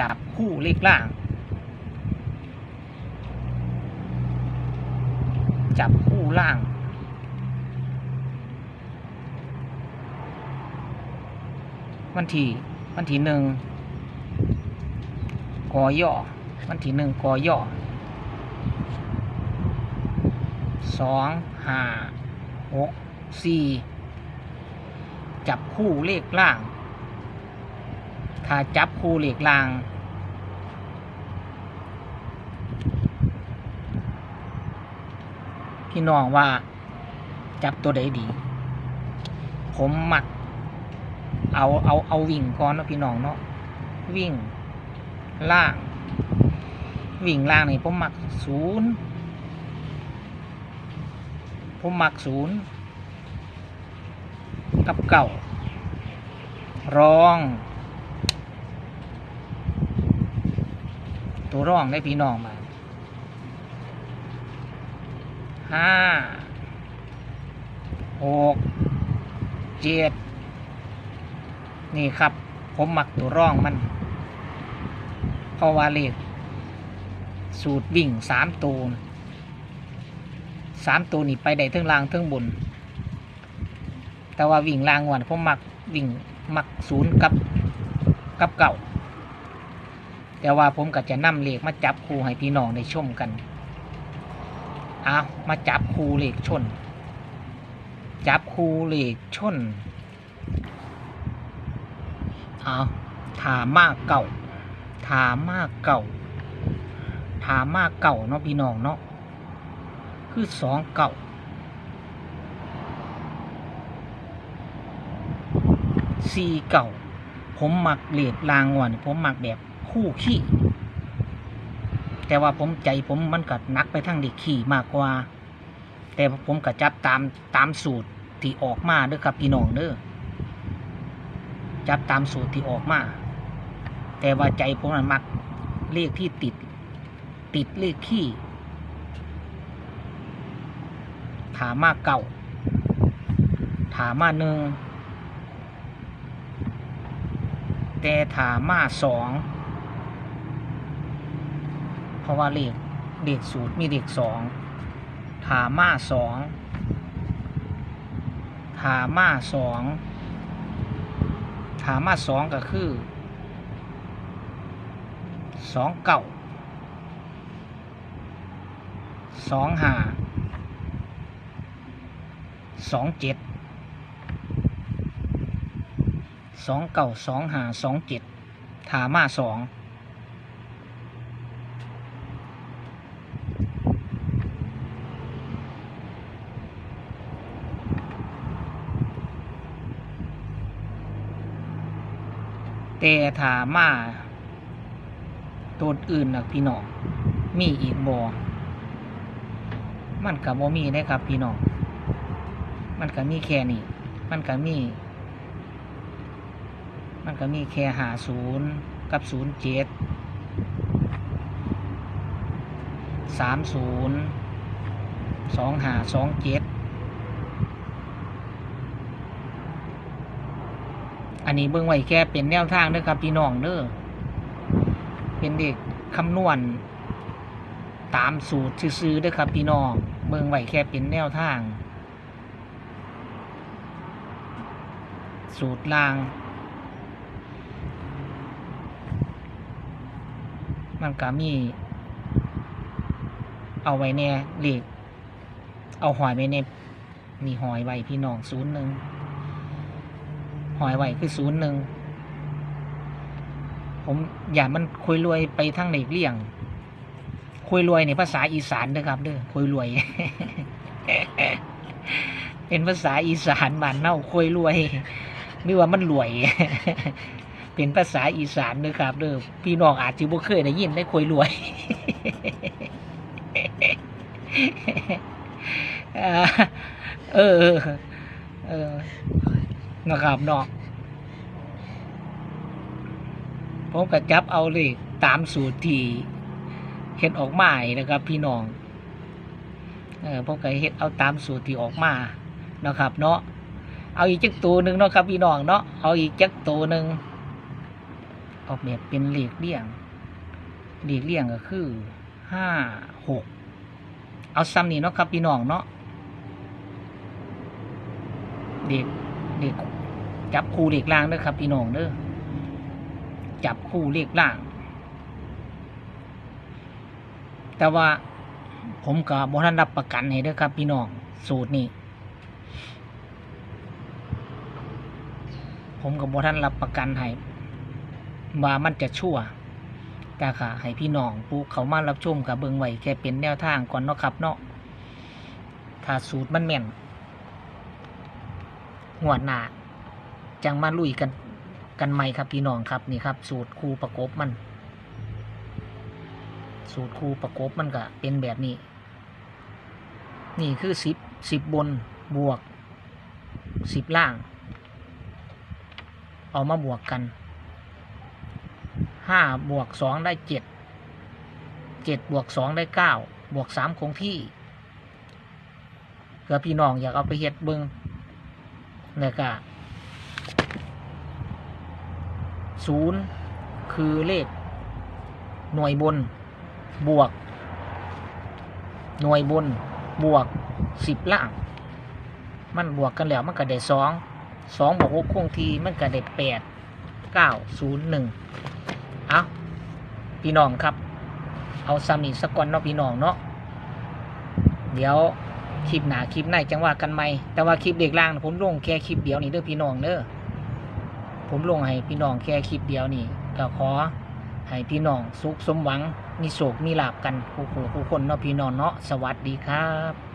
จับคู่เลขล่าง จับคู่ล่างวันที่วันที่หนึ่งกอย่อวันที่หนึ่งกอย่อสองห้าหกสี่จับคู่เลขล่าง ถ้าจับคู่เลขล่าง พี่น้องว่าจับตัวใดดี ผมมัก เอาเอาเอาวิ่งก่อนนะพี่น้องเนาะวิ่งล่าง วิ่งล่างนี่ผมมักศูนย์ผมมักศูนย์กับเก่ารอง ตัวร่องได้พี่น้องมาห้าหกเจ็ดนี่ครับ ผมหมักตัวร่องมันเพราะว่าเลขสูตรวิ่งสามตัวสามตัวนี่ไปได้ทั้งล่างทั้งบน แต่ว่าวิ่งล่างวันผมหมักวิ่งหมักศูนย์กับกับเก่า แต่ว่าผมก็จะนำเลขมาจับคู่ให้พี่น้องได้ชมกันเอามาจับคู่เลขชน จับคู่เลขชนเอาถามมากเก่า ถามมากเก่า ถามมากเก่าเนาะพี่น้องเนาะ คือสองเก่าสี่เก่า ผมหมักเหลียดลางวันผมหมักแบบ คู่ขี้ แต่ว่าผมใจผมมันกัดนักไปทางเด็กขี่มากกว่า แต่ผมก็จับตามตามสูตรที่ออกมาเด้อครับพี่น้องเด้อจับตามสูตรที่ออกมา แต่ว่าใจผมนั้นมักเลขที่ติด ติดเลขขี้ถามมาเก่าถามมาหนึ่งแต่ถามมาสอง เพราะว่าเลขเลขสูตรมีเลขสองถามาสองถามาสองถามาสองก็คือสองเก่าสองหาสองเจ็ดสองเก่าสองหาสองเจ็ดถามมาสอง แต่ถามาตัวอื่นนะพี่น้องมีอีกบอมันกับบ่มีได้ครับพี่น้องมันก็มีแค่นี้มันก็มี มันก็มีแค่หาศูนย์กับศูนย์เจ็ดสามศูนย์สองหาสองเจ็ด อันนี้เบิ่งไว้แค่เป็นแนวทางเด้อครับพี่น้องเด้อเป็นเด็กคำนวณตามสูตรซื้อเด้อครับพี่น้องเบิ่งไว้แค่เป็นแนวทาง สูตรล่าง มันก็มี เอาไว้แน่เลขเอาหอยไว้ในมีหอยไว้พี่น้องศูนย์หนึ่ง หอยไว้คือศูนย์หนึ่งผมอย่ามันคุยรวยไปทั้งในเลี่ยง คุยรวยในภาษาอีสานเด้อครับเด้อคุยรวย เป็นภาษาอีสานบ้านเน่าคุยรวยหรือว่ามันรวย เป็นภาษาอีสานเด้อครับเด้อพี่น้องอาจจะบ่เคยได้ยินได้คุยรวยเออ เออ นะครับเนาะผมก็จับเอาเลยตามสูตรที่เฮ็ดออกมานี่นะครับ พี่น้องเออผมก็เฮ็ดเอาตามสูตรที่ออกมานะครับ เนาะเอาอีกจักตัวหนึ่งเนาะครับพี่น้องเนาะเอาอีกจักตัวหนึ่งออกแบบเป็นเหลขเลี่ยงเหลขเลี่ยงก็คือห้าหกเอาซ้ำนี่เนาะครับพี่น้องเนาะเด็ก เด็กจับคู่เลขล่างเด้อครับพี่น้องเด้อจับคู่เลขล่าง แต่ว่าผมกับบทันรับประกันให้เด้อครับ พี่น้องสูตรนี้ ผมกับบทันรับประกันให้ว่ามันจะชั่วแต่ค่ะให้พี่น้องผู้เขามารับชมกับเบิงไว้แค่เป็นแนวทางก่อนเนาะครับเนาะถ้าสูตรมันแม่น งวหน้าจังมาลุยกันกันใหม่ครับพี่น้องครับนี่ครับ สูตรครูประกบมัน สูตรครูประกบมันก็เป็นแบบนี้ นี่คือสิบสิบบนบวกสิบล่าง เอามาบวกกันห้าบวกสองได้เจ็ดเจ็ดบวกสองได้เก้าบวกสามคงที่เกิดพี่น้องอยากเอาไปเฮ็ดเบิง เนี่ยก็ศูนย์คือเลข หน่วยบนบวก หน่วยบนบวกสิบล่าง มันบวกกันแล้วมันก็ได้สองสองบวกหกคงทีมันก็ได้แปดเก้าศูนย์หนึ่งเอาพี่น้องครับ เอาซ้ำอีกสักก่อนเนาะพี่น้องเนาะเดี๋ยว คลิปหนาคลิปในจังว่ากันไหมแต่ว่าคลิปเด็กล่างผมลงแค่คลิปเดียวนี่เด้อพี่น้องเด้อผมลงให้พี่น้องแค่คลิปเดียวนี่ก็ขอให้พี่น้องสุขสมหวังมีโศกมีลาบกันคู่คู่คู่คนเนาะพี่น้องเนาะสวัสดีครับ